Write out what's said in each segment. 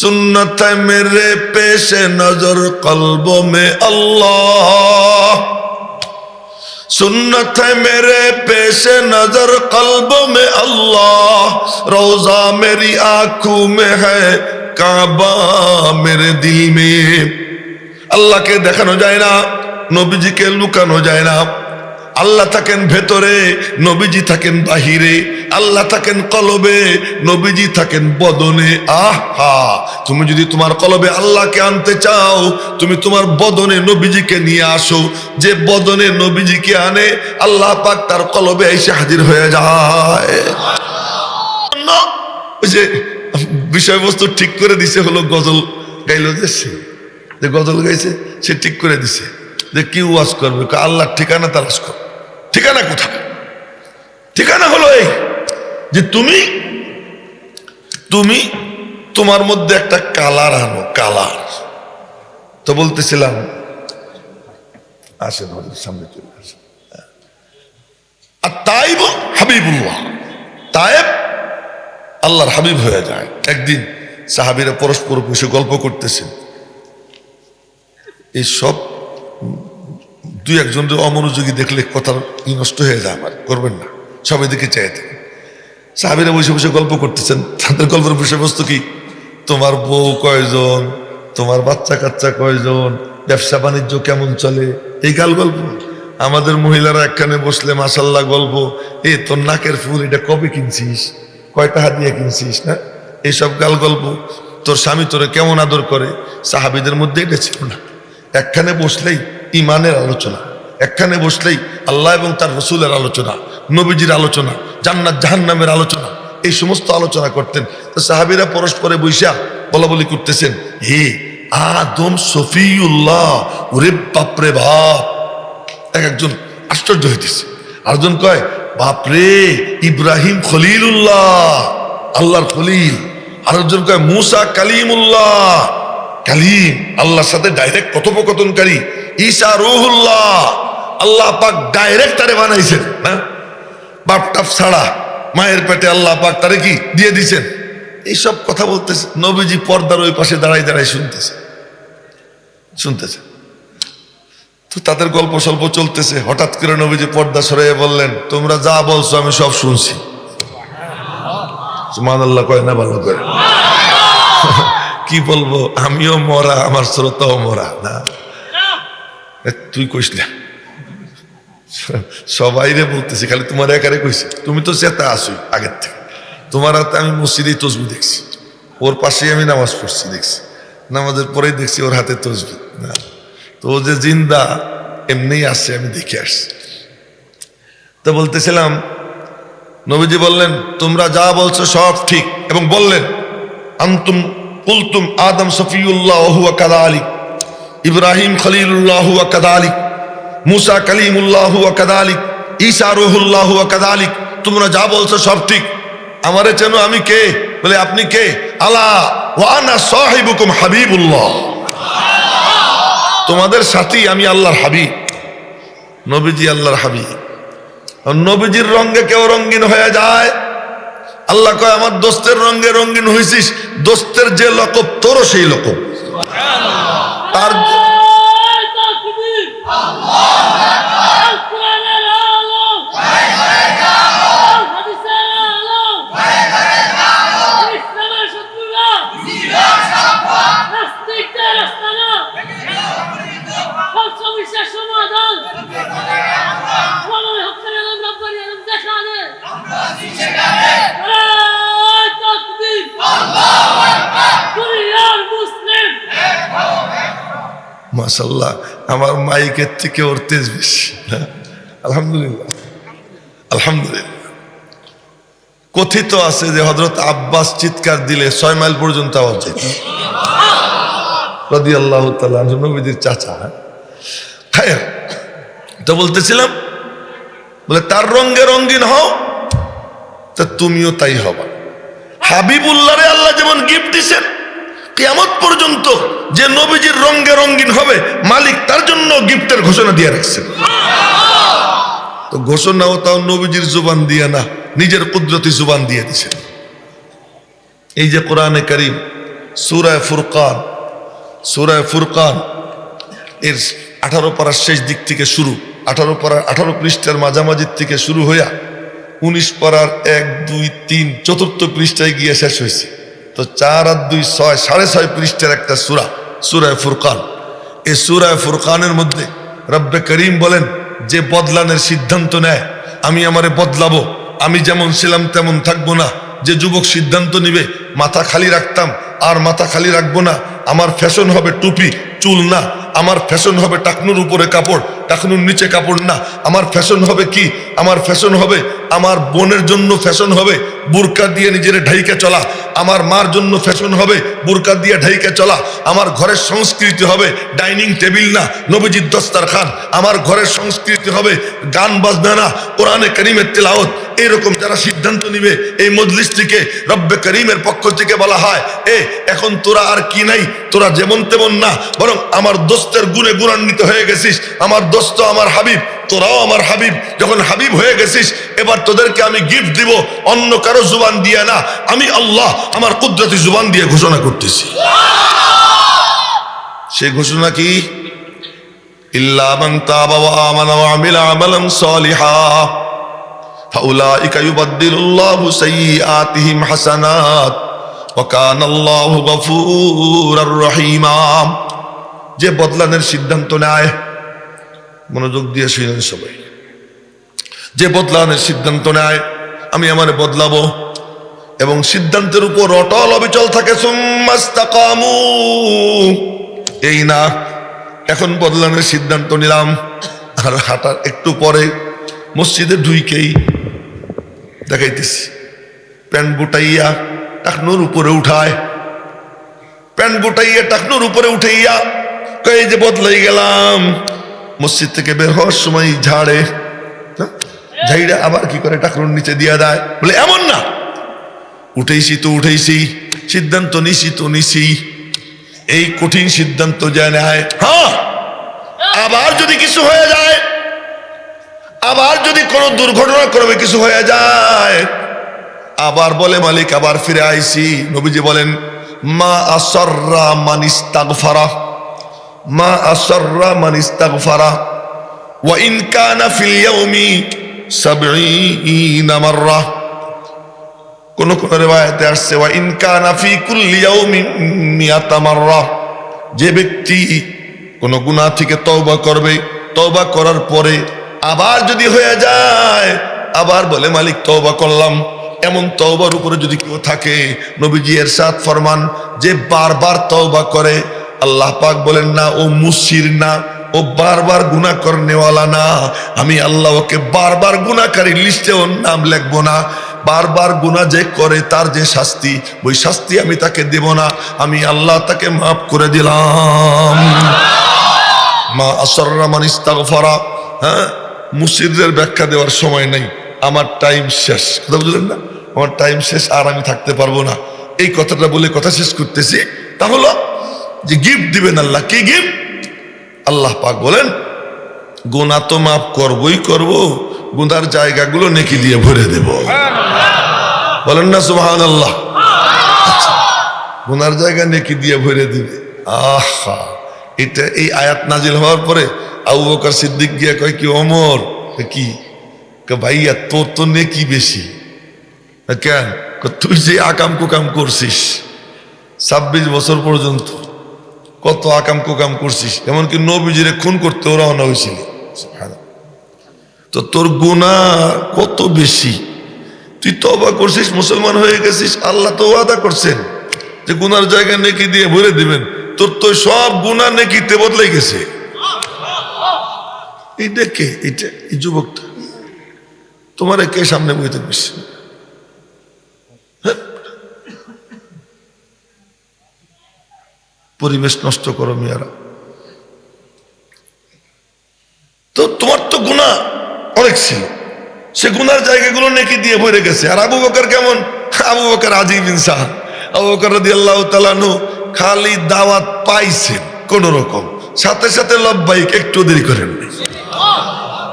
سنت ہے میرے پیش نظر قلبوں میں اللہ سنت ہے میرے پیش نظر قلبوں میں اللہ روزہ میری آنکھوں میں ہے، کعبہ میرے دل میں۔ اللہ کے دیکھن ہو جائے نا، نبی جی کے لکن ہو جائے نا۔ আল্লাহ থাকেন ভেতরে, নবীজি থাকেন বাহিরে। আল্লাহ থাকেন কলবে, নবীজি থাকেন বদনে। আহা, তুমি যদি তোমার কলবে আল্লাহকে আনতে চাও, তুমি তোমার বদনে নবীজিকে নিয়ে আসো। যে বদনে নবীজিকে আনে, আল্লাহ পাক তার কলবে এসে হাজির হয়ে যায়। যে বিষয়বস্তু ঠিক করে দিছে হলো গজল গাইলো যে সে। যে গজল গাইছে, সে ঠিক করে দিছে। যে কি ওয়াজ করবে? আল্লাহর ঠিকানা তালাশ কর। ঠিকানা কোথায়? ঠিকানা হলো এই, যে তুমি তুমি তোমার মধ্যে একটা কালার আনো, কালার। তো বলতেছিলাম, আসেন সামনে চলে আসেন। আর তাইব হাবিবুল্লাহ, তায়েব আল্লাহর হাবিব হয়ে যায়। একদিন সাহাবিরা পরস্পর বসে গল্প করতেছেন। এই সব দুই একজন অমনোযোগী দেখলে কথার ই নষ্ট হয়ে যায় আমার, করবেন না সবাই দিকে চাই থাকে সাহাবিরা বসে বসে গল্প করতেছেন, তাদের গল্পের বিষয়বস্তু কি? তোমার বউ কয়জন? তোমার বাচ্চা কাচ্চা কয়জন? ব্যবসা বাণিজ্য কেমন চলে? এই গাল গল্প। আমাদের মহিলারা একখানে বসলে মাসাল্লাহ গল্প, এ, তোর নাকের ফুল, এটা কবে কিনছিস? কয়টা হাত দিয়ে কিনছিস, না? এইসব গাল গল্প। তোর স্বামী তোরে কেমন আদর করে? সাহাবিদের মধ্যে এটা ছিল না। একখানে বসলেই ইমানের আলোচনা। একখানে বসলেই আল্লাহ এবং তার রসুলের আলোচনা, নবীজির আলোচনা, জান্নাত জাহান্নামের আলোচনা, এই সমস্ত আলোচনা করতেন। সাহাবিরা পরস্পরে বৈশা বলা বলি করতেছেন, হে আদম সফিউল্লাহ, ওরে বাপরে বাপ! এক একজন আশ্চর্য হইতেছে। আরেকজন কয়, বাপরে, ইব্রাহিম খলিলুল্লাহ, আল্লাহর খলিল। আরেকজন কয়, মুসা কালিমুল্লাহ। কালিম, আল্লাহর সাথে ডাইরেক্ট কথোপকথনকারী। ঈসা রুহুল্লাহ, আল্লাহ পাক ডাইরেক্ট তারে বানাইছেন হ্যাঁ বাপ টাপ ছাড়া মায়ের পেটে আল্লাহ পাক তারে কি? দিয়ে দিছেন। এইসব কথা বলতেছে, নবীজি পর্দার ওই পাশে দাঁড়াই দাঁড়াই শুনতেছে। শুনতেছে। তো তাদের গল্প স্বল্প চলতেছে, হঠাৎ করে নবীজি পর্দা সরাইয়ে বললেন, তোমরা যা বলছো আমি সব শুনছি। সুমান আল্লাহ কয় না ভালো করে। কি বলব? আমিও মরা, আমার শ্রোতাও মরা, না? তুই কইস না। সবাই রে বলতেছি, খালি তোমার একারে কইছি। তুমি তো চেতা আসুই আগের থেকে। তোমার হাতে আমি মসজিদেই তসবি দেখছি। ওর পাশেই আমি নামাজ পড়ছি, দেখছি। নামাজের পরেই দেখছি ওর হাতে তসবি, না? তো ও যে জিন্দা এমনি আসছে, আমি দেখে আসছি। তো বলতেছিলাম, নবীজি বললেন, তোমরা যা বলছো সব ঠিক। এবং বললেন, আন্তুম কুলতুম আদম সফিউল্লাহ কাদালিক ইব্রাহিম খলিলুল্লাহ কাদালিক মুসা কালিমুল্লাহ হুয়া কাদালিক ঈসা রুহুল্লাহ হুয়া কাদালিক তোমরা যা বলছো সব ঠিক। আমারে চেনো আমি কে? বলে আপনি কে? আলা ওয়ানা সাহিবুকুম হাবিবুল্লাহ। তোমাদের সাথী আমি আল্লাহর হাবিব। নবীজি আল্লাহর হাবিব। নবীজির রঙে কেউ রঙিন হয়ে যায়। আল্লাহ কয় আমার দোস্তের রঙে রঙিন হয়েছিস দোস্তের যে লকব তোরও সেই লকব। মাসাল্লাহ আমার মাইকের থেকে ওর তেজ বেশি আলহামদুলিল্লাহ আলহামদুলিল্লাহ। কথিত আছে যে হজরত আব্বাস চিৎকার দিলে ছয় মাইল পর্যন্ত আওয়াজ যেত। রদি আল্লাহ নবীদের চাচা হ্যাঁ। তো বলতেছিলাম, বলে, তার রঙ্গে রঙ্গিন হও, তা তুমিও তাই হবা। হাবিবুল্লাহ রে আল্লাহ যেমন গিফট দিছেন কিয়ামত পর্যন্ত যে নবীজির রঙ্গে রঙ্গিন হবে, মালিক তার জন্য গিফটের ঘোষণা দিয়ে রাখছেন তো ঘোষণাও তাও নবীজির জুবান দিয়ে না, নিজের কুদরতি জুবান দিয়ে দিছেন এই যে কোরআনে করিম, সুরায় ফুরকান সুরায় ফুরকান, এর আঠারো পাড়ার শেষ দিক থেকে শুরু, আঠারো পাড়ার আঠারো পৃষ্ঠার মাঝামাঝির থেকে শুরু হইয়া উনিশ পাড়ার এক, দুই, তিন, চতুর্থ পৃষ্ঠায় গিয়ে শেষ হয়েছে। তো চার আর দুই ছয়, সাড়ে ছয় পৃষ্ঠের একটা সুরা, সুরায় ফুরকান। এই সুরায় ফুরকানের মধ্যে রব্বে করিম বলেন, যে বদলানের সিদ্ধান্ত নেয়, আমি আমারে বদলাবো। আমি যেমন ছিলাম তেমন থাকব না। যে যুবক সিদ্ধান্ত নিবে, মাথা খালি রাখতাম। আর মাথা খালি রাখব না। আমার ফ্যাশন হবে টুপি, চুল না। আমার ফ্যাশন হবে টাকনুর উপরে কাপড়। টাকনুর নিচে কাপড় না। আমার ফ্যাশন হবে কি? আমার ফ্যাশন হবে, আমার বোনের জন্য ফ্যাশন হবে, বুরকা দিয়ে নিজের ঢাইকে চলা। আমার মার জন্য ফ্যাশন হবে, বুরকা দিয়ে ঢাইকে চলা। আমার ঘরের সংস্কৃতি হবে, ডাইনিং টেবিল না, নবীজির দস্তার খান। আমার ঘরের সংস্কৃতি হবে, গান বাজনা না, কোরআনে করিমের তেলাওত এইরকম যারা সিদ্ধান্ত নিবে, এই মজলিস থেকে রব্বে করিমের পক্ষ থেকে বলা হয়। এ, এখন তোরা আর কি নাই? তোরা যেমন তেমন না, বরং আমার দোস্তের গুণে গুণান্বিত হয়ে গেছিস। আমার দোস্ত আমার হাবিব, তোরাও আমার হাবিব, যখন হাবিব হয়ে গেছিস, এবার তোদেরকে আমি গিফট দিব, অন্য কারও জুবান দিয়ে না। আমি আল্লাহ আমার কুদরতি জুবান দিয়ে ঘোষণা করতেছি। সে ঘোষণা কি? যে বদলানের সিদ্ধান্ত নেয় মনোযোগ দিয়ে শুনেন সবাই। যে বদলানোর সিদ্ধান্ত নেয়, আমি আমার বদলাবো। এবং সিদ্ধান্তের উপর অটল অবিচল থাকে এই না, এখন বদলানোর সিদ্ধান্ত নিলাম। আর হাঁটার একটু পরে মসজিদে ঢুইকেই দেখাইতেছি। প্যান্ট গুটাইয়া টাকনুর উপরে উঠায়। প্যান্ট গুটাইয়া টাকনুর উপরে উঠাইয়া কই যে বদলাই গেলাম। মসজিদ থেকে বের হওয়ার সময় ঝাড়ে? ঝাইড়ে আবার কি করে? টাকনুর নিচে দিয়া দেয়। বলে, এমন না। উঠেইছি তো উঠেইছি, সিদ্ধান্ত নিছি তো নিছি। এই কঠিন সিদ্ধান্ত নেয় হ্যাঁ। আবার যদি কিছু হয়ে যায়, আবার যদি কোনো দুর্ঘটনা করবে কিছু হয়ে যায়, আবার বলে মালিক, আবার ফিরে আইছি। নবীজি বলেন, মা আসররা মানিস্তাগফারা। মা আসররা মানিস্তাগফারা ওয়া ইন কানা ফিল ইয়াউমি 70 মাররা। কোন কোন রেওয়ায়াতে আসছে, ওয়া ইন কানা ফি কুল্লি মাররা। যে ব্যক্তি কোন গুনাহ থেকে তওবা করবে, তওবা করার পরে আবার যদি হয়ে যায়, আবার বলে, মালিক, তওবা করলাম। এমন তওবার উপরে যদি কেউ থাকে, নবীজি এর সাথ ফরমান, যে বারবার তওবা করে আল্লাহ পাক বলেন, না, ও মুসির না, ও বারবার গুণা করনেওয়ালা না। আমি আল্লাহ ওকে বারবার গুণাকারী লিস্টে ওর নাম লিখব না। বারবার গুণা যে করে তার যে শাস্তি, ওই শাস্তি আমি তাকে দেব না। আমি আল্লাহ তাকে মাফ করে দিলাম। মা আসররা মান ইস্তাগফারা। হ্যাঁ মুসিরদের ব্যাখ্যা দেওয়ার সময় নেই। আমার টাইম শেষ। কথা বুঝলেন না? আমার টাইম শেষ আর আমি থাকতে পারব না। এই কথাটা বলে কথা শেষ করতেছি। তা হলো যে গিফট দিবেন আল্লাহ কি গিফট আল্লাহ পাক বলেন গুণা তো মাফ করবই করব গুনার জায়গাগুলো নেকি দিয়ে ভরে দেব। বলেন না সুবহান আল্লাহ গুনার জায়গা নেকি দিয়ে ভরে দিবে। আহা এটা এই আয়াত নাজিল হওয়ার পরে আবু বকর সিদ্দিক গিয়া কয় কি অমর? কি ভাইয়া তোর তো নেকি বেশি। কেন তুই যে আকাম কুকাম করছিস ছাব্বিশ বছর পর্যন্ত কত আকাম কুকাম করছিস? এমনকি নবীজিরে খুন করতে ওরা রওনা হয়েছিল। তো তোর গুণা কত বেশি? তুই তবা করছিস, মুসলমান হয়ে গেছিস, আল্লাহ তো ওয়াদা করছেন যে গুনার জায়গা নেকি দিয়ে ভরে দিবেন। তোর তো সব গুণা নেকিতে বদলে গেছে। এইটা কে? এটা এই যুবকটা। তোমার কে সামনে বইতে বসছে? হ্যাঁ? পরিবেশ নষ্ট করো মেয়েরা। তো তোমার তো গুণা অনেক ছিল। সে গুনার জায়গাগুলো নেকি দিয়ে ভরে গেছে। আর আবু বকর কেমন? আবু বকর আজিব ইনসান। আবু বকর রাদি আল্লাহ তালানু খালি দাওয়াত পাইছেন কোন রকম। সাথে সাথে লব্বাইক একটু দেরি করেন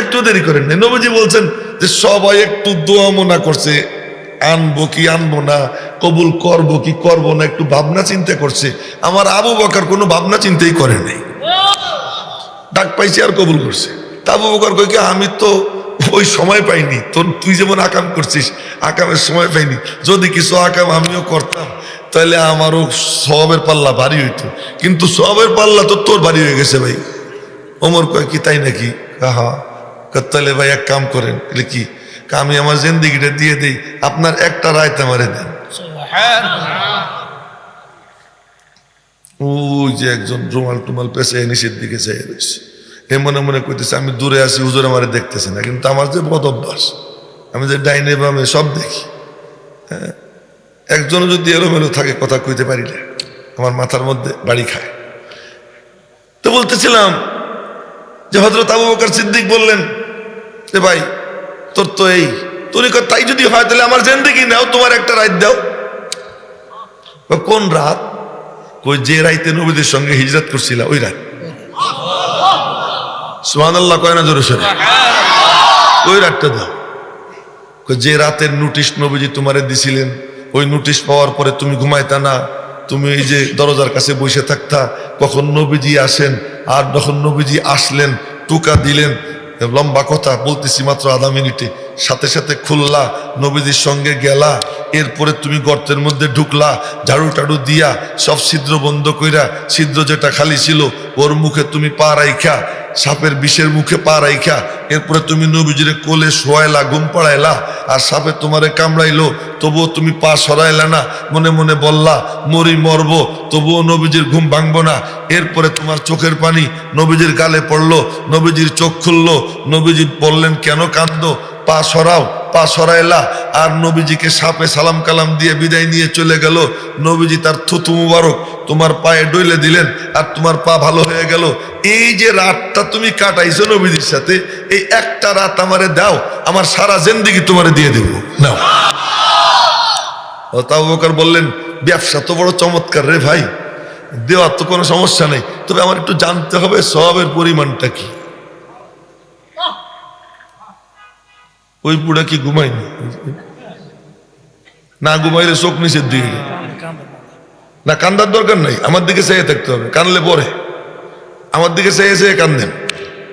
একটু দেরি করেন নবীজি বলছেন যে সবাই একটু দোয়া মনা করছে। আনব কি আনব না? কবুল করব কি করব না? একটু ভাবনা চিন্তা করছে। আমার আবু বকার কোনো ভাবনা চিন্তাই করে নাই। ডাক পাইছি আর কবুল করছে। আবু বকর কই কি, আমি তো ওই সময় পাইনি। তোর, তুই যেমন আকাম করছিস, আকামের সময় পাইনি। যদি কিছু আকাম আমিও করতাম তাহলে আমারও সবের পাল্লা ভারী হইতো। কিন্তু সবের পাল্লা তো তোর ভারী হয়ে গেছে ভাই। ওমর কয় কি, তাই নাকি? হা তাহলে ভাই এক কাম করেন কা আমি আমার জিন্দিগিটা দিয়ে দিই? আপনার একটা রায়ত আমারে দেন। ওই যে একজন রুমাল টুমাল পেছে নিচের দিকে চাই রয়েছে। এ মনে মনে করতেছে আমি দূরে আছি, হুজুর আমারে দেখতেছে না। কিন্তু আমার যে বদ অভ্যাস, আমি যে ডাইনে বামে সব দেখি হ্যাঁ? একজন যদি এলোমেলো থাকে, কথা কইতে পারি না। আমার মাথার মধ্যে বাড়ি খায়। তো বলতেছিলাম যে হজরত আবু বকর সিদ্দিক বললেন যে, ভাই তোর তো এই তুমি তাই যদি হয়, তাহলে আমার জেন্দিগি নাও, তোমার একটা রাত দাও। কোন রাত? কই যে রাইতে নবীদের সঙ্গে হিজরত করছিল ওই রাত। সুহান আল্লাহ কয় না জোরে সরে ওই রাতটা দাও। যে রাতের নোটিশ নবীজি তোমারে দিছিলেন, ওই নোটিশ পাওয়ার পরে তুমি ঘুমাইতা না, তুমি এই যে দরজার কাছে বসে থাকতা, কখন নবীজি আসেন, আর যখন নবীজি আসলেন, টুকা দিলেন লম্বা কথা বলতেছি মাত্র আধা মিনিটে। সাথে সাথে খুললা নবীজির সঙ্গে গেলা, এরপরে তুমি গর্তের মধ্যে ঢুকলা, ঝাড়ু টাড়ু দিয়া সব ছিদ্র বন্ধ কইরা, ছিদ্র যেটা খালি ছিল, ওর মুখে তুমি পা রাইখা, সাপের বিষের মুখে পা রাইখা, এরপরে তুমি নবীজিরে কোলে শোয়াইলা, ঘুম পাড়াইলা, আর সাপে তোমারে কামড়াইলো, তবুও তুমি পা সরাইলা না, মনে মনে বললা, মরি মরব, তবুও নবীজির ঘুম ভাঙবো না, এরপরে তোমার চোখের পানি নবীজির গালে পড়ল, নবীজির চোখ খুললো, নবীজি বললেন, কেন কান্দো পা সরাও, পা সরাইলা। আর নবীজিকে সাপে সালাম কালাম দিয়ে বিদায় নিয়ে চলে গেল। নবীজি তার থুতু মুবারক তোমার পায়ে ডইলে দিলেন আর তোমার পা ভালো হয়ে গেল। এই যে রাতটা তুমি কাটাইছো নবীজির সাথে, এই একটা রাত আমারে দাও, আমার সারা জিন্দিগি তোমারে দিয়ে দেব। নাও। তাও বকর বললেন, ব্যবসা তো বড় চমৎকার রে ভাই। দেওয়ার তো কোনো সমস্যা নেই। তবে আমার একটু জানতে হবে, সবের পরিমাণটা কি? ওই বুড়া কি ঘুমায়নি? না ঘুমাইলে চোখ নিচের দিকে না কান্দার দরকার নাই, আমার দিকে চেয়ে থাকতে হবে, কানলে পরে। আমার দিকে চেয়ে চেয়ে কান্দেন,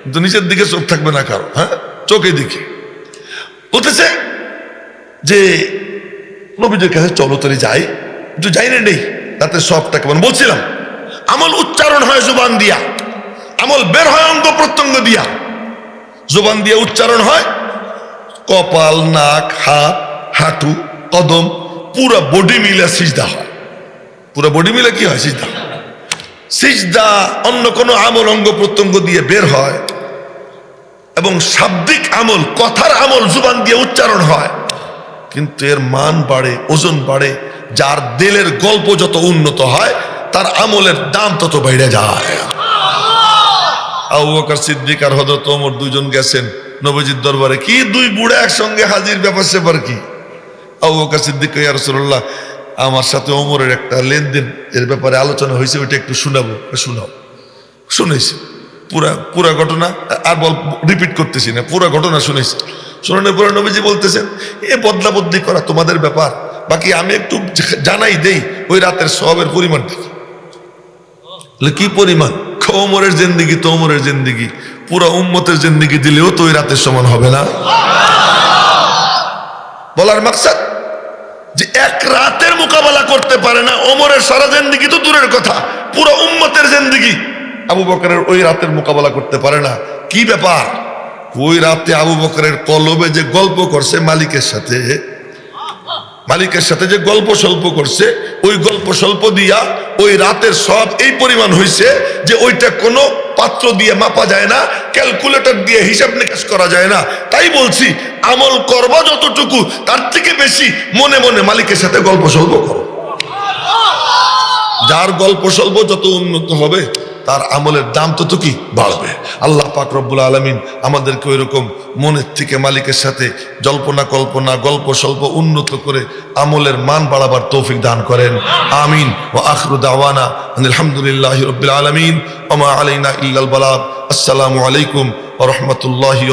কিন্তু নিচের দিকে চোখ থাকবে না কারও হ্যাঁ? চোখের দিকে। বলতেছে যে, নবীদের কাছে চলো তরে যাই। কিন্তু যাই না নেই তাতে সবটা কেমন? বলছিলাম, আমল উচ্চারণ হয় জুবান দিয়া, আমল বের হয় অঙ্গ প্রত্যঙ্গ দিয়া। জুবান দিয়ে উচ্চারণ হয় কপাল, নাক, হাত, হাঁটু, কদম, পুরো বডি মিলে সিজদা হয়। পুরো বডি মিলে কি হয়? সিজদা সিজদা অন্য কোনো আমল, অঙ্গ প্রত্যঙ্গ দিয়ে বের হয় এবং শাব্দিক আমল, কথার আমল জুবান দিয়ে উচ্চারণ হয়। কিন্তু এর মান বাড়ে, ওজন বাড়ে, যার দিলের গল্প যত উন্নত হয়, তার আমলের দাম তত বেড়ে যায়। আবু বকর সিদ্দিক আর হযরত ওমর দুইজন গেছেন নবীজির দরবারে। কি দুই বুড়া একসঙ্গে হাজির? ব্যাপার সেপার কি? আবু বকর সিদ্দিক রাসূলুল্লাহ, আমার সাথে ওমরের একটা লেনদেন, এর ব্যাপারে আলোচনা হয়েছে, ওইটা একটু শোনাবো। শোনাও। শুনেছি পুরা পুরা ঘটনা, আর বল রিপিট করতেছি না, পুরা ঘটনা শুনেছি শোনানোর পরে নবীজি বলতেছেন, এ বদলা বদলি করা তোমাদের ব্যাপার। বাকি আমি একটু জানাই দেই, ওই রাতের সবের পরিমাণটা কি পরিমাণ? ওমরের জিন্দিগি তো ওমরের জিন্দিগি। পুরো উম্মতের জিন্দিগি দিলেও তো ওই রাতের সমান হবে না। বলার মাকসাদ? যে এক রাতের মোকাবেলা করতে পারে না, ওমরের সারা জিন্দিগি তো দূরের কথা। পুরো উম্মতের জিন্দিগি। আবু বকরের ওই রাতের মোকাবেলা করতে পারে না। কি ব্যাপার? ওই রাতে আবু বকরের কলবে যে গল্প করছে মালিকের সাথে মালিকের সাথে যে গল্প স্বল্প করছে, ওই গল্প স্বল্প দিয়া ওই রাতের সব এই পরিমাণ হয়েছে যে ওইটা কোনো পাত্র দিয়ে মাপা যায় না, ক্যালকুলেটর দিয়ে হিসাব নিকাশ করা যায় না। তাই বলছি, আমল করবা যতটুকু, তার থেকে বেশি মনে মনে মালিকের সাথে গল্প সল্প করো। যার গল্প স্বল্প, যত উন্নত হবে, তার আমলের দাম তত কি বাড়বে। আল্লাহ পাক রব্বুল আলমিন আমাদেরকে ওই রকম মনের থেকে মালিকের সাথে জল্পনা, কল্পনা, গল্প স্বল্প, উন্নত করে আমলের মান বাড়াবার তৌফিক দান করেন। আমিন। ও আখরু দাওয়ানা আলহামদুলিল্লাহ রবিল আলমিন। ওমা আলাইনা ইল্লাল বালাগ। আসসালামু আলাইকুম ও রহমতুল্লাহি